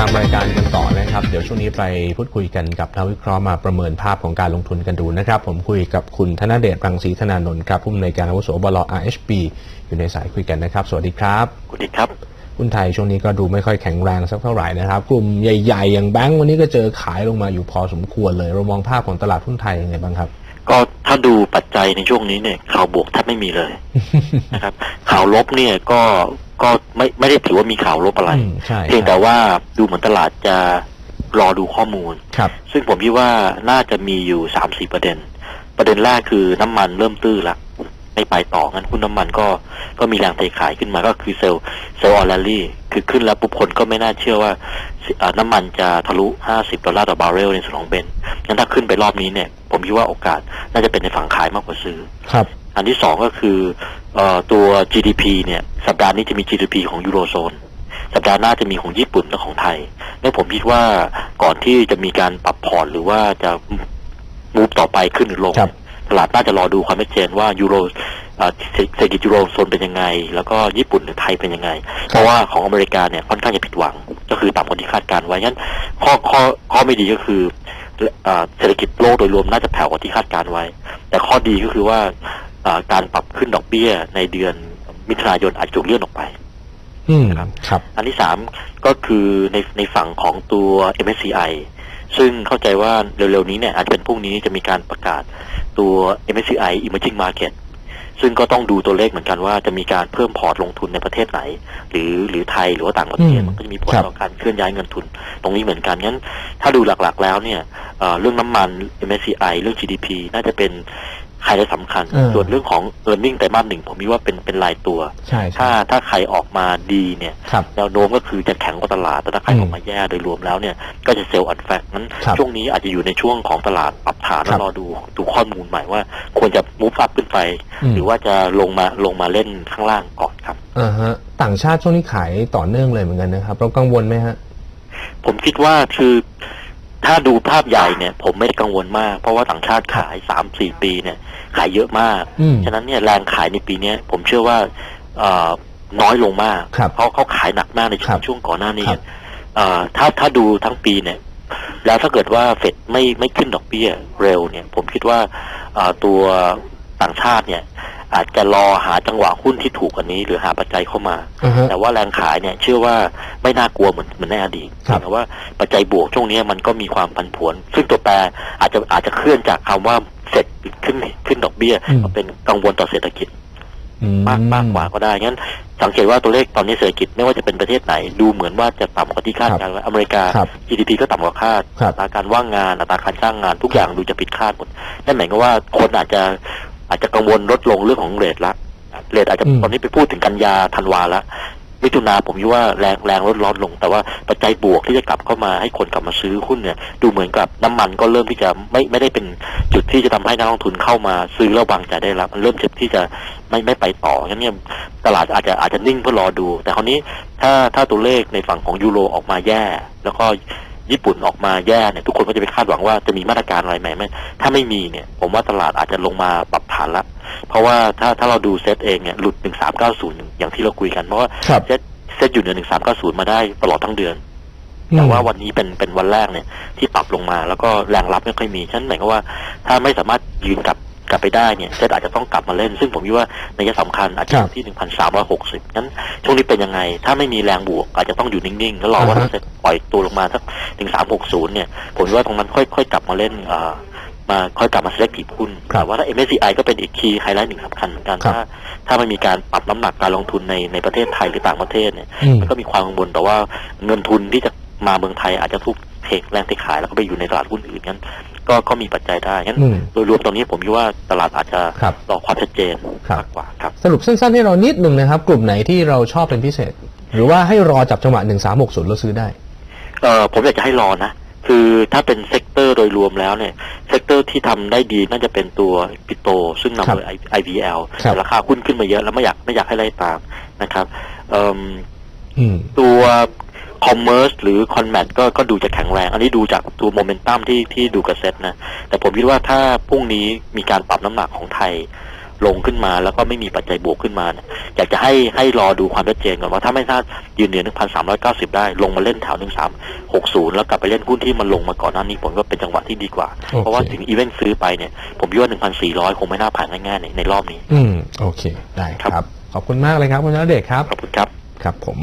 ตามรายการกันต่อนะครับ เดี๋ยวช่วงนี้ไปพูดคุยกันกับนักวิเคราะห์มาประเมินภาพของการลงทุนกันดูนะครับ ผมคุยกับคุณธนเดชรังสีธนานนท์ครับผู้อำนวยการอาวุโสบล RHB อยู่ในสายคุยกันนะครับ สวัสดีครับสวัสดีครับหุ้นไทยช่วงนี้ก็ดูไม่ค่อยแข็งแรงสักเท่าไหร่นะครับ กลุ่มใหญ่ๆ อย่างแบงก์วันนี้ก็เจอขายลงมาอยู่พอสมควรเลย เรามองภาพของตลาดหุ้นไทยยังไงบ้างครับ ก็ถ้าดูปัจจัยในช่วงนี้เนี่ยข่าวบวกแทบไม่มีเลยนะครับข่าวลบเนี่ยก็ ก็ไม่ไม่ได้ถือว่ามีข่าวลบอะไรอืมใช่เพียงแต่ว่าดูเหมือนตลาดจะรอดูข้อมูล ครับ ซึ่งผมคิดว่าน่าจะมีอยู่สามสี่ประเด็น ประเด็นแรกคือน้ำมันเริ่มตื้อละไม่ไปต่องั้นหุ้นน้ำมันก็ก็มีแรงเทขายขึ้นมาก็คือเซลล์เซลล์ออลเลลี่คือขึ้นแล้วปุ๊บคนก็ไม่น่าเชื่อว่าเอ่อน้ำมันจะทะลุ 50 ดอลลาร์ต่อบาร์เรลในส่วนของเบนซ์งั้นถ้าขึ้นไปรอบนี้เนี่ย ผมคิดว่าโอกาสน่าจะเป็นในฝั่งขายมากกว่าซื้อ ครับ อันที่สองก็คือเออตัว GDP เนี่ย สัปดาห์นี้จะมี GDP ของยูโรโซน สัปดาห์หน้าจะมีของญี่ปุ่นและของไทยและผมคิดว่าก่อนที่จะมีการปรับพอร์ตหรือว่าจะมูฟต่อไปขึ้นหรือลงครับตลาดน่าจะรอดูความชัดเจนว่ายูโรเอ่อเศรเศรษฐกิจยูโรโซนเป็นยังไง แล้วก็ญี่ปุ่นหรือไทยเป็นยังไง เพราะว่าของอเมริกาเนี่ยค่อนข้างจะผิดหวัง ก็คือต่ำกว่าที่คาดการไว้งั้น ข้อข้อข้อไม่ดีก็คือเอ่อเศรษฐกิจโลกโดยรวมน่าจะแผ่วกว่าที่คาดการไว้ แต่ข้อดีก็คือว่าเอ่อ การปรับขึ้นดอกเบี้ยในเดือนมิถุนายนอาจจะถูกเลื่อนออกไปอืมครับครับ อันที่สามก็คือในในฝั่งของตัว MSCI ซึ่งเข้าใจว่าเร็วๆนี้เนี่ยอาจจะเป็นพรุ่งนี้จะมีการประกาศตัว MSCI Emerging Market ซึ่งก็ต้องดูตัวเลขเหมือนกันว่าจะมีการเพิ่มพอร์ตลงทุนในประเทศไหน หรือหรือไทยหรือว่าต่างประเทศอืมมันก็จะมีผลครับต่อการเคลื่อนย้ายเงินทุน ตรงนี้เหมือนกันงั้น ถ้าดูหลักๆแล้วเนี่ยเอ่อเรื่องน้ำมัน MSCI เรื่อง GDP น่าจะเป็น ไฮไลท์สำคัญ เออ ส่วนเรื่องของ e a r n i n g ไตรมาสหนึ่งผมคิดว่าเป็นเป็นรายตัว ใช่ใช่ถ้าถ้าใครออกมาดีเนี่ยครับ แนวโน้มก็คือจะแข็งกว่าตลาด แต่ถ้าใครอืมออกมาแย่โดยรวมแล้วเนี่ยก็จะเซลล์อันแฟกนั้นครับช่วงนี้อาจจะอยู่ในช่วงของตลาดปรับฐานคแล้รัวบรอดูดูข้อมูลใหม่ว่า ควรจะมูฟอัพขึ้นไปอืมหรือว่าจะลงมาลงมาเล่นข้างล่างก่อนครับ อ่าฮะ ต่างชาติช่วงนี้ขายต่อเนื่องเลยเหมือนกันนะครับ เรากังวลไหมฮะ ผมคิดว่าคือ ถ้าดูภาพใหญ่เนี่ย ผมไม่ได้กังวลมาก เพราะว่าต่างชาติขายสามสี่ปีเนี่ย ขายเยอะมากอืมฉะนั้นเนี่ยแรงขายในปีเนี้ยผมเชื่อว่าเอ่อน้อยลงมากครับเพราะเขาขายหนักมากในช่ควรังบช่วงก่อนหน้านี้ครับเอ่อถ้าถ้าดูทั้งปีเนี่ย แล้วถ้าเกิดว่าเฟดไม่ไม่ขึ้นดอกเบี้ยเร็วเนี่ย ผมคิดว่าเอ่อตัวต่างชาติเนี่ย อาจจะรอหาจังหวะหุ้นที่ถูกกว่านี้ หรือหาปัจจัยเข้ามาอ่าฮะแต่ว่าแรงขายเนี่ยเชื่อว่าไม่น่ากลัวเหมือนเหมือนในอดีตครับแต่ว่าปัจจัยบวกช่วงนี้มันก็มีความผันผวน ซึ่งตัวแปรอาจจะอาจจะเคลื่อนจากคำว่าเสร็จขึ้นขึ้นดอกเบี้ยอืมมาเป็นกังวลต่อเศรษฐกิจอืมากมากกว่าก็ได้ งั้น สังเกตว่าตัวเลขตอนนี้เศรษฐกิจไม่ว่าจะเป็นประเทศไหน ดูเหมือนว่าจะต่ำกว่าที่คาดการไว้อเมริกาครับ GDP ก็ต่ำกว่าคาดครับอัตราการว่างงานอัตราการจ้างงานทุกอย่างดูจะผิดคาดหมดนั่นหมายความว่าคนอาจจะ อาจจะกังวลลดลงเรื่องของเรทละเรทอาจจะอืมตอนนี้ไปพูดถึงกันยาธันวาละมิถุนาผมคิดว่าแรงแรงลดลดลง แต่ว่าปัจจัยบวกที่จะกลับเข้ามาให้คนกลับมาซื้อหุ้นเนี่ย ดูเหมือนกับน้ำมันก็เริ่มที่จะไม่ไม่ได้เป็นจุดที่จะทำให้นักลงทุนเข้ามาซื้อแล้ววางใจได้แล้วมันเริ่มจะที่จะไม่ไม่ไปต่องั้นเนี่ยตลาดอาจจะอาจจะนิ่งเพื่อรอดู แต่คราวนี้ถ้าถ้าตัวเลขในฝั่งของยูโรออกมาแย่ แล้วก็ ญี่ปุ่นออกมาแย่เนี่ยทุกคนก็จะไปคาดหวังว่าจะมีมาตรการอะไรใหม่ไหมถ้าไม่มีเนี่ย ผมว่าตลาดอาจจะลงมาปรับฐานละ เพราะว่าถ้าถ้าเราดูเซตเองเนี่ยหลุด1390อย่างที่เราคุยกันเพราะว่าครับเซตเซตอยู่เหนือ1390มาได้ตลอดทั้งเดือนอืมแต่ว่าวันนี้เป็นเป็นวันแรกเนี่ยที่ปรับลงมาแล้วก็แรงรับไม่ค่อยมีฉะนันหมายความว่าถ้าไม่สามารถยืนกลับ กลับไปได้เนี่ยเซตอาจจะต้องกลับมาเล่น ซึ่งผมคิดว่าในยะสำคัญอาจจะอยู่ที่1,360งั้นช่วงนี้เป็นยังไง ถ้าไม่มีแรงบวก อาจจะต้องอยู่นิ่งๆ แล้วรอว่าอ่าฮะถ้าเซตปล่อยตัวลงมาสัก1360เนี่ย ผมคิดว่าตรงนั้นค่อยค่อยกลับมาเล่นเอ่อมาค่อยกลับมา selective หุ้นครับแต่ว่าถ้า MSCI ก็เป็นอีกคีย์ไฮไลท์หนึ่งสำคัญเหมือนกันครับถ้าถ้ามันมีการปรับน้ำหนักการลงทุนในในประเทศไทยหรือต่างประเทศเนี่ยอืมมันก็มีความกังวลแต่ว่าเงินทุนที่จะมาเมืองไทยอาจจะทุก เทคแรงเทขายแล้วก็ไปอยู่ในตลาดหุ้นอื่นงั้นก็ก็มีปัจจัยได้งั้นอืมโดยรวมตรงนี้ผมคิดว่าตลาดอาจจะครับรอความชัดเจนครับมากกว่าครับสรุปสั้นๆให้เรานิดหนึ่งนะครับ กลุ่มไหนที่เราชอบเป็นพิเศษ หรือว่าให้รอจับจังหวะ1360แล้วซื้อได้เอ่อผมอยากจะให้รอนะคือถ้าเป็นเซกเตอร์โดยรวมแล้วเนี่ยเซกเตอร์ที่ทำได้ดีน่าจะเป็นตัวปิโต ซึ่งนำโดย IVL ครับแต่ราคาหุ้นขึ้นมาเยอะแล้วไม่อยากไม่อยากให้ไล่ตามนะครับเอิ่มอืมตัว คอมเมอร์สหรือคอนแมทก็ก็ดูจะแข็งแรง อันนี้ดูจากตัวโมเมนตัมที่ที่ดูกระเซ็ตนะ แต่ผมคิดว่าถ้าพรุ่งนี้มีการปรับน้ำหนักของไทยลงขึ้นมาแล้วก็ไม่มีปัจจัยบวกขึ้นมาเนี่ยอยากจะให้ให้รอดูความชัดเจนก่อนว่าถ้าไม่ถ้ายืนเหนือ 1,390 ได้ ลงมาเล่นแถว 1360 แล้วกลับไปเล่นหุ้นที่มันลงมาก่อนหน้านี้ผมก็เป็นจังหวะที่ดีกว่าโอเคเพราะว่าถึงอีเวนต์ซื้อไปเนี่ย ผมคิดว่า 1,400 คงไม่น่าผ่านง่ายๆในในรอบนี้ อืม โอเค ได้คครัรับบขอบคุณมากเลยครับ คุณธนเดชครับ ขอบคุณครับ ครับผม